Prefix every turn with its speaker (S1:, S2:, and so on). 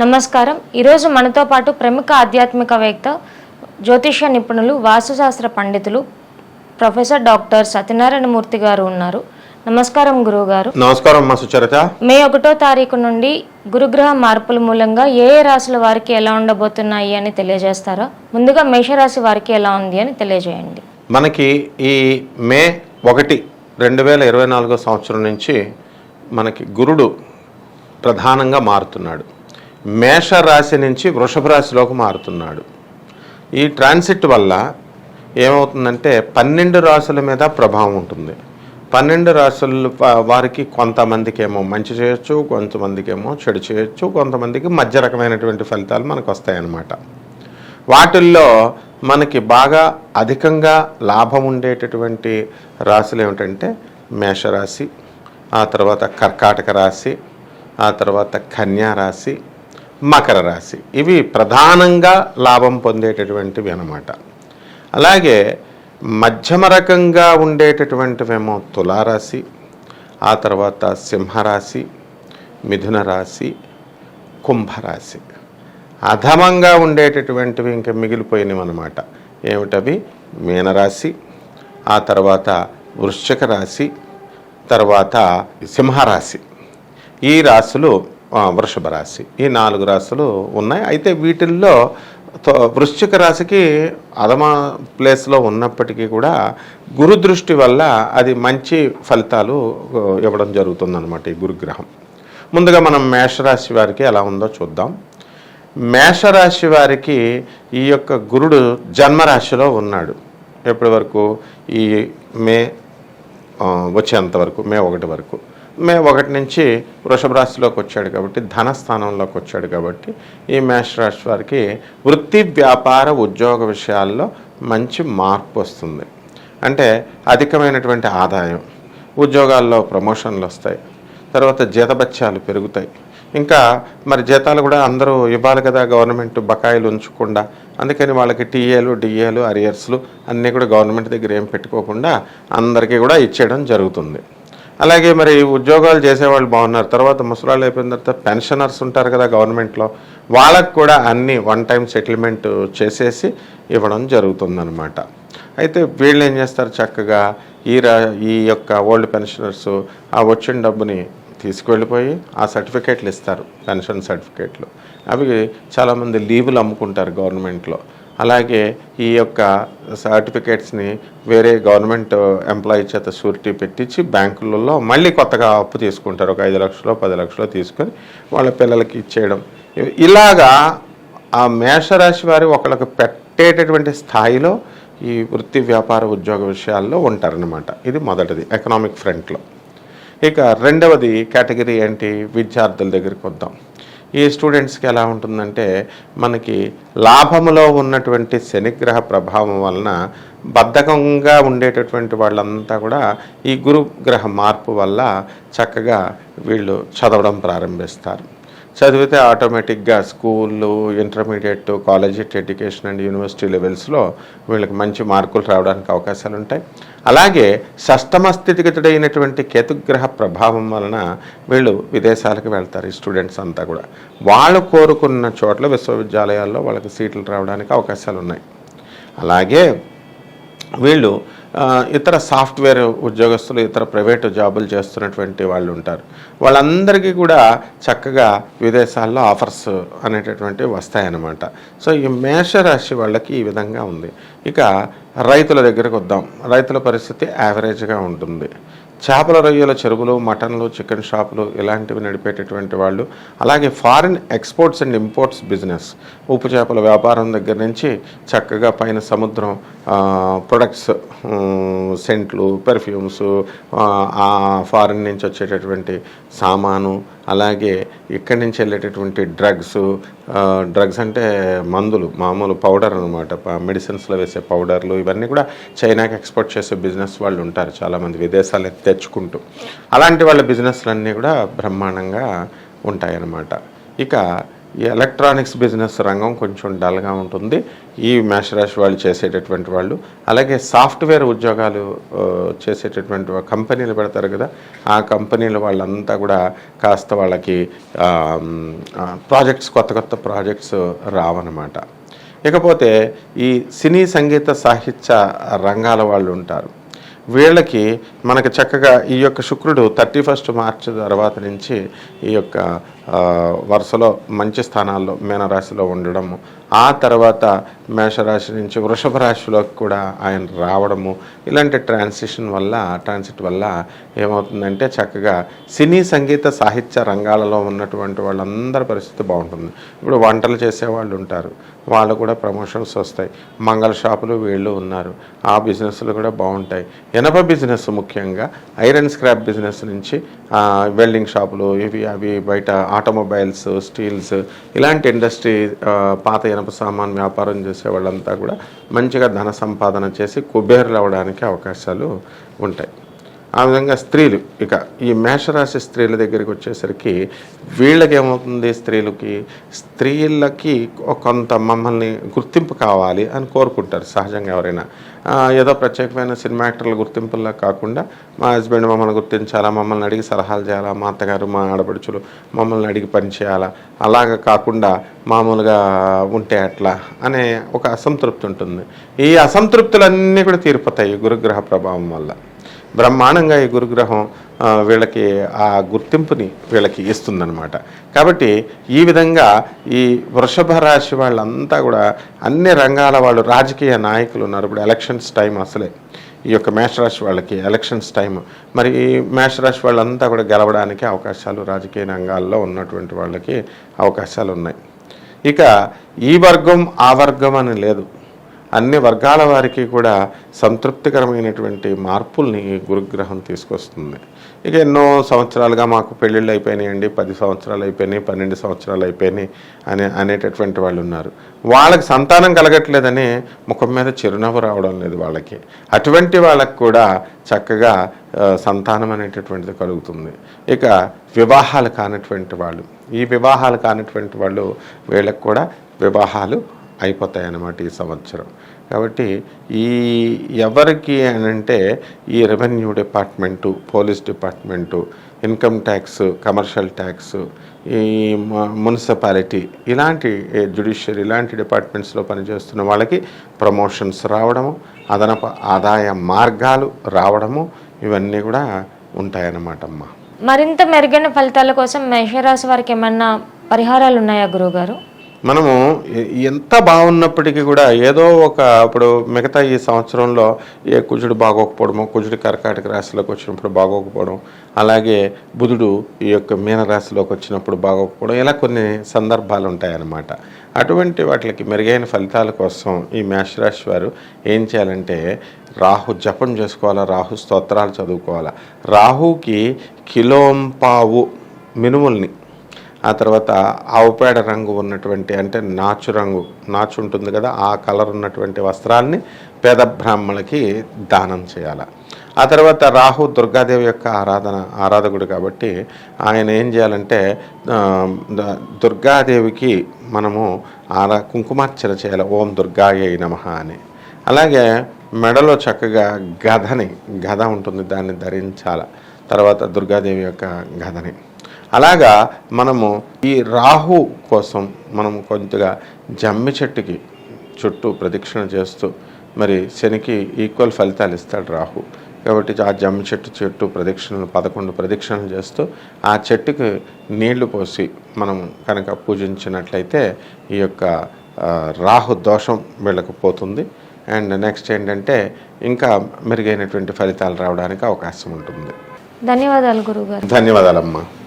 S1: నమస్కారం. ఈరోజు మనతో పాటు ప్రముఖ ఆధ్యాత్మికవేత్త జ్యోతిష నిపుణులు వాస్తుశాస్త్ర పండితులు ప్రొఫెసర్ డాక్టర్ సత్యనారాయణమూర్తి గారు ఉన్నారు. నమస్కారం గురువు గారు
S2: నమస్కారం మా సుచరిత.
S1: మే ఒకటో తారీఖు నుండి గురుగ్రహ మార్పుల మూలంగా ఏ ఏ రాశుల వారికి ఎలా ఉండబోతున్నాయి అని తెలియజేస్తారా? ముందుగా మేషరాశి వారికి ఎలా ఉంది అని తెలియజేయండి.
S2: మనకి ఈ మే ఒకటి రెండు వేల ఇరవై నాలుగో సంవత్సరం నుంచి మనకి గురుడు ప్రధానంగా మారుతున్నాడు. మేష రాశి నుంచి వృషభ రాశిలోకి మారుతున్నాడు. ఈ ట్రాన్సిట్ వల్ల ఏమవుతుందంటే పన్నెండు రాశుల మీద ప్రభావం ఉంటుంది. పన్నెండు రాశుల వారికి కొంతమందికి ఏమో మంచి చేయొచ్చు కొంతమందికి ఏమో చెడు చేయొచ్చు కొంతమందికి మధ్య రకమైనటువంటి ఫలితాలు మనకు వస్తాయన్నమాట. వాటిల్లో మనకి బాగా అధికంగా లాభం ఉండేటటువంటి రాశులు ఏమిటంటే మేషరాశి ఆ తర్వాత కర్కాటక రాశి ఆ తర్వాత కన్యా రాశి మకర రాశి. ఇవి ప్రధానంగా లాభం పొందేటటువంటివి అనమాట అలాగే మధ్యమ రకంగా ఉండేటటువంటివేమో తులారాశి ఆ తర్వాత సింహరాశి మిథున రాశి కుంభరాశి. అధమంగా ఉండేటటువంటివి ఇంకా మిగిలిపోయినవి అనమాట ఏమిటవి? మీనరాశి ఆ తర్వాత వృశ్చిక రాశి తర్వాత సింహరాశి. ఈ రాశులు వృషభ రాశి. ఈ నాలుగు రాశులు ఉన్నాయి. అయితే వీటిల్లో వృశ్చిక రాశికి అదమా ప్లేస్లో ఉన్నప్పటికీ కూడా గురు దృష్టి వల్ల అది మంచి ఫలితాలు ఇవ్వడం జరుగుతుందన్నమాట ఈ గురుగ్రహం. ముందుగా మనం మేషరాశి వారికి ఎలా ఉందో చూద్దాం. మేషరాశి వారికి ఈ యొక్క గురుడు జన్మరాశిలో ఉన్నాడు. ఎప్పటి వరకు? ఈ మే వచ్చేంత వరకు మే ఒకటి వరకు. మే ఒకటి నుంచి వృషభ రాశిలోకి వచ్చాడు కాబట్టి ధనస్థానంలోకి వచ్చాడు కాబట్టి ఈ మేషరాశి వారికి వృత్తి వ్యాపార ఉద్యోగ విషయాల్లో మంచి మార్పు వస్తుంది. అంటే అధికమైనటువంటి ఆదాయం ఉద్యోగాల్లో ప్రమోషన్లు వస్తాయి తర్వాత జీతబత్యాలు పెరుగుతాయి. ఇంకా మరి జీతాలు కూడా అందరూ ఇవ్వాలి కదా గవర్నమెంట్ బకాయిలు ఉంచకుండా అందుకని వాళ్ళకి టీఏలు డిఏలు అరియర్స్లు అన్నీ కూడా గవర్నమెంట్ దగ్గర ఏం పెట్టుకోకుండా అందరికీ కూడా ఇచ్చేయడం జరుగుతుంది. అలాగే మరి ఉద్యోగాలు చేసేవాళ్ళు బాగున్నారు. తర్వాత ముసలాళ్ళు అయిపోయిన తర్వాత పెన్షనర్స్ ఉంటారు కదా గవర్నమెంట్లో. వాళ్ళకు కూడా అన్ని వన్ టైం సెటిల్మెంట్ చేసేసి ఇవ్వడం జరుగుతుందన్నమాట. అయితే వీళ్ళు ఏం చేస్తారు చక్కగా ఈ ఈ యొక్క ఓల్డ్ పెన్షనర్స్ ఆ వచ్చిన డబ్బుని తీసుకువెళ్ళిపోయి ఆ సర్టిఫికేట్లు ఇస్తారు పెన్షన్ సర్టిఫికేట్లు. అవి చాలామంది లీవులు అమ్ముకుంటారు గవర్నమెంట్లో. అలాగే ఈ యొక్క సర్టిఫికేట్స్ని వేరే గవర్నమెంట్ ఎంప్లాయీ చేత షూరిటీ పెట్టించి బ్యాంకులలో మళ్ళీ కొత్తగా అప్పు తీసుకుంటారు. ఒక ఐదు లక్షలు పది లక్షలు తీసుకొని వాళ్ళ పిల్లలకి ఇచ్చేయడం. ఇలాగా ఆ మేషరాశి వారి ఒకళ్ళకి పెట్టేటటువంటి స్థాయిలో ఈ వృత్తి వ్యాపార ఉద్యోగ విషయాల్లో ఉంటారనమాట ఇది మొదటిది ఎకనామిక్ ఫ్రంట్లో. ఇక రెండవది కేటగిరీ ఏంటి? విద్యార్థుల దగ్గరికి వద్దాం. ఈ స్టూడెంట్స్కి ఎలా ఉంటుందంటే మనకి లాభములో ఉన్నటువంటి శనిగ్రహ ప్రభావం వలన బద్ధకంగా ఉండేటటువంటి వాళ్ళంతా కూడా ఈ గురుగ్రహ మార్పు వల్ల చక్కగా వీళ్ళు చదవడం ప్రారంభిస్తారు. చదివితే ఆటోమేటిక్గా స్కూళ్ళు ఇంటర్మీడియట్ కాలేజెట్ ఎడ్యుకేషన్ అండ్ యూనివర్సిటీ లెవెల్స్లో వీళ్ళకి మంచి మార్కులు రావడానికి అవకాశాలు ఉంటాయి. అలాగే సష్టమ స్థితిగతుడైనటువంటి కేతుగ్రహ ప్రభావం వలన వీళ్ళు విదేశాలకు వెళ్తారు ఈ స్టూడెంట్స్ అంతా కూడా. వాళ్ళు కోరుకున్న చోట్ల విశ్వవిద్యాలయాల్లో వాళ్ళకి సీట్లు రావడానికి అవకాశాలు ఉన్నాయి. అలాగే వీళ్ళు ఇతర సాఫ్ట్వేర్ ఉద్యోగస్తులు ఇతర ప్రైవేటు జాబులు చేస్తున్నటువంటి వాళ్ళు ఉంటారు. వాళ్ళందరికీ కూడా చక్కగా విదేశాల్లో ఆఫర్స్ అనేటటువంటివి వస్తాయన్నమాట. సో ఈ మేషరాశి వాళ్ళకి ఈ విధంగా ఉంది. ఇక రైతుల దగ్గరకు వద్దాం. రైతుల పరిస్థితి యావరేజ్గా ఉంటుంది. చేపల రొయ్యల చెరువులు మటన్లు చికెన్ షాపులు ఇలాంటివి నడిపేటటువంటి వాళ్ళు అలాగే foreign exports and imports business. ఉప్పు చేపల వ్యాపారం దగ్గర నుంచి చక్కగా పైన సముద్రం ప్రొడక్ట్స్ సెంట్లు పెర్ఫ్యూమ్స్ ఫారిన్ నుంచి వచ్చేటటువంటి సామాను అలాగే ఇక్కడి నుంచి వెళ్ళేటటువంటి డ్రగ్స్ డ్రగ్స్ అంటే మందులు మామూలు పౌడర్ అనమాట మెడిసిన్స్లో వేసే పౌడర్లు ఇవన్నీ కూడా చైనాకి ఎక్స్పోర్ట్ చేసే బిజినెస్ వాళ్ళు ఉంటారు చాలామంది విదేశాలకు తెచ్చుకుంటూ. అలాంటి వాళ్ళ బిజినెస్లన్నీ కూడా బ్రహ్మాండంగా ఉంటాయన్నమాట. ఇక ఈ ఎలక్ట్రానిక్స్ బిజినెస్ రంగం కొంచెం డల్గా ఉంటుంది. ఈ మేషరాశి వాళ్ళు చేసేటటువంటి వాళ్ళు అలాగే సాఫ్ట్వేర్ ఉద్యోగాలు చేసేటటువంటి కంపెనీలు పెడతారు కదా ఆ కంపెనీల వాళ్ళంతా కూడా కాస్త వాళ్ళకి ప్రాజెక్ట్స్ కొత్త కొత్త ప్రాజెక్ట్స్ రావన్నమాట. ఇకపోతే ఈ సినీ సంగీత సాహిత్య రంగాల వాళ్ళు ఉంటారు. వీళ్ళకి మనకు చక్కగా ఈ యొక్క శుక్రుడు థర్టీ ఫస్ట్ మార్చ్ తర్వాత నుంచి ఈ యొక్క వరుసలో మంచి స్థానాల్లో మీనరాశిలో ఉండడము. ఆ తర్వాత మేషరాశి నుంచి వృషభ రాశిలోకి కూడా ఆయన రావడము. ఇలాంటి ట్రాన్సిషన్ వల్ల ట్రాన్సిట్ వల్ల ఏమవుతుందంటే చక్కగా సినీ సంగీత సాహిత్య రంగాలలో ఉన్నటువంటి వాళ్ళందరి పరిస్థితి బాగుంటుంది. ఇప్పుడు వంటలు చేసేవాళ్ళు ఉంటారు. వాళ్ళు కూడా ప్రమోషన్స్ వస్తాయి. మంగళ షాపులు వీళ్ళు ఉన్నారు. ఆ బిజినెస్లు కూడా బాగుంటాయి. ఎనప బిజినెస్ ముఖ్యంగా ఐరన్ స్క్రాప్ బిజినెస్ నుంచి వెల్డింగ్ షాపులు ఇవి అవి బయట ఆటోమొబైల్స్ స్టీల్స్ ఇలాంటి ఇండస్ట్రీ పాత ఇనప సామాన్ వ్యాపారం చేసే వాళ్ళంతా కూడా మంచిగా ధన సంపాదన చేసి కుబేరులు అవ్వడానికి అవకాశాలు ఉంటాయి. ఆ విధంగా స్త్రీలు ఇక ఈ మేషరాశి స్త్రీల దగ్గరికి వచ్చేసరికి వీళ్ళకి ఏమవుతుంది స్త్రీలకి? స్త్రీలకి కొంత మమ్మల్ని గుర్తింపు కావాలి అని కోరుకుంటారు సహజంగా ఎవరైనా. ఏదో ప్రత్యేకమైన సినిమా యాక్టర్ల గుర్తింపులా కాకుండా మా హస్బెండ్ మమ్మల్ని గుర్తించాలా మమ్మల్ని అడిగి సలహాలు చేయాలా మా అత్తగారు మా ఆడపడుచులు మమ్మల్ని అడిగి పని చేయాలా అలాగ కాకుండా మామూలుగా ఉంటే అట్లా అనే ఒక అసంతృప్తి ఉంటుంది. ఈ అసంతృప్తులన్నీ కూడా తీరిపోతాయి గురుగ్రహ ప్రభావం వల్ల. బ్రహ్మాండంగా ఈ గురుగ్రహం వీళ్ళకి ఆ గుర్తింపుని వీళ్ళకి ఇస్తుందనమాట కాబట్టి ఈ విధంగా ఈ వృషభ రాశి వాళ్ళంతా కూడా అన్ని రంగాల వాళ్ళు రాజకీయ నాయకులు ఉన్నారు. ఇప్పుడు ఎలక్షన్స్ టైం అసలే. ఈ యొక్క మేషరాశి వాళ్ళకి ఎలక్షన్స్ టైం మరి ఈ మేషరాశి వాళ్ళంతా కూడా గెలవడానికి అవకాశాలు రాజకీయ రంగాల్లో ఉన్నటువంటి వాళ్ళకి అవకాశాలు ఉన్నాయి. ఇక ఈ వర్గం ఆ వర్గం అని లేదు. అన్ని వర్గాల వారికి కూడా సంతృప్తికరమైనటువంటి మార్పుల్ని గురుగ్రహం తీసుకొస్తుంది. ఇక ఎన్నో సంవత్సరాలుగా మాకు పెళ్ళిళ్ళు అయిపోయినాయండి పది సంవత్సరాలు అయిపోయినాయి పన్నెండు సంవత్సరాలు అయిపోయినాయి అనే అనేటటువంటి వాళ్ళు ఉన్నారు. వాళ్ళకి సంతానం కలగట్లేదని ముఖం మీద చిరునవ్వు రావడం లేదు వాళ్ళకి. అటువంటి వాళ్ళకు కూడా చక్కగా సంతానం అనేటటువంటిది కలుగుతుంది. ఇక వివాహాలు కానటువంటి వాళ్ళు ఈ వివాహాలు కానటువంటి వాళ్ళు వీళ్ళకి కూడా వివాహాలు అయిపోతాయన్నమాట ఈ సంవత్సరం. కాబట్టి ఈ ఎవరికి అంటే ఈ revenue department police department income tax commercial tax ఈ మున్సిపాలిటీ ఇలాంటి జుడిషియరీ ఇలాంటి డిపార్ట్మెంట్స్లో పనిచేస్తున్న వాళ్ళకి ప్రమోషన్స్ రావడము అదనపు ఆదాయ మార్గాలు రావడము ఇవన్నీ కూడా ఉంటాయన్నమాట అమ్మ.
S1: మరింత మెరుగైన ఫలితాల కోసం మేషరాశి వారికి ఏమన్నా పరిహారాలు ఉన్నాయా గురువుగారు?
S2: మనము ఎంత బాగున్నప్పటికీ కూడా ఏదో ఒక ఇప్పుడు మిగతా ఈ సంవత్సరంలో ఏ కుజుడు బాగోకపోవడము కుజుడు కర్కాటక రాశిలోకి వచ్చినప్పుడు బాగోకపోవడం అలాగే బుధుడు ఈ యొక్క మీన రాశిలోకి వచ్చినప్పుడు బాగోకపోవడం ఇలా కొన్ని సందర్భాలు ఉంటాయన్నమాట అటువంటి వాటికి మెరుగైన ఫలితాల కోసం ఈ మేషరాశి వారు ఏం చేయాలంటే రాహు జపం చేసుకోవాలా రాహు స్తోత్రాలు చదువుకోవాలా. రాహుకి కిలోంపావు మినుముల్ని ఆ తర్వాత ఆవుపేడ రంగు ఉన్నటువంటి అంటే నాచు రంగు నాచు ఉంటుంది కదా ఆ కలర్ ఉన్నటువంటి వస్త్రాల్ని పేద బ్రాహ్మణులకి దానం చేయాలి. ఆ తర్వాత రాహు దుర్గాదేవి యొక్క ఆరాధన ఆరాధకుడు కాబట్టి ఆయన ఏం చేయాలంటే దుర్గాదేవికి మనము ఆరా కుంకుమార్చన చేయాలి ఓం దుర్గాయ నమ అని. అలాగే మెడలో చక్కగా గధని గధ ఉంటుంది దాన్ని ధరించాల. తర్వాత దుర్గాదేవి యొక్క గధని. అలాగా మనము ఈ రాహు కోసం మనము కొంచెంగా జమ్మి చెట్టుకి చుట్టూ ప్రదక్షిణ చేస్తూ మరి శనికి ఈక్వల్ ఫలితాలు ఇస్తాడు రాహు. కాబట్టి ఆ జమ్మి చెట్టు చెట్టు ప్రదక్షిణలు పదకొండు ప్రదక్షిణలు చేస్తూ ఆ చెట్టుకి నీళ్ళు పోసి మనం కనుక పూజించినట్లయితే ఈ యొక్క రాహు దోషం వీళ్ళకు పోతుంది. అండ్ నెక్స్ట్ ఏంటంటే ఇంకా మెరుగైనటువంటి ఫలితాలు రావడానికి అవకాశం ఉంటుంది.
S1: ధన్యవాదాలు గురువుగారు.
S2: ధన్యవాదాలమ్మా.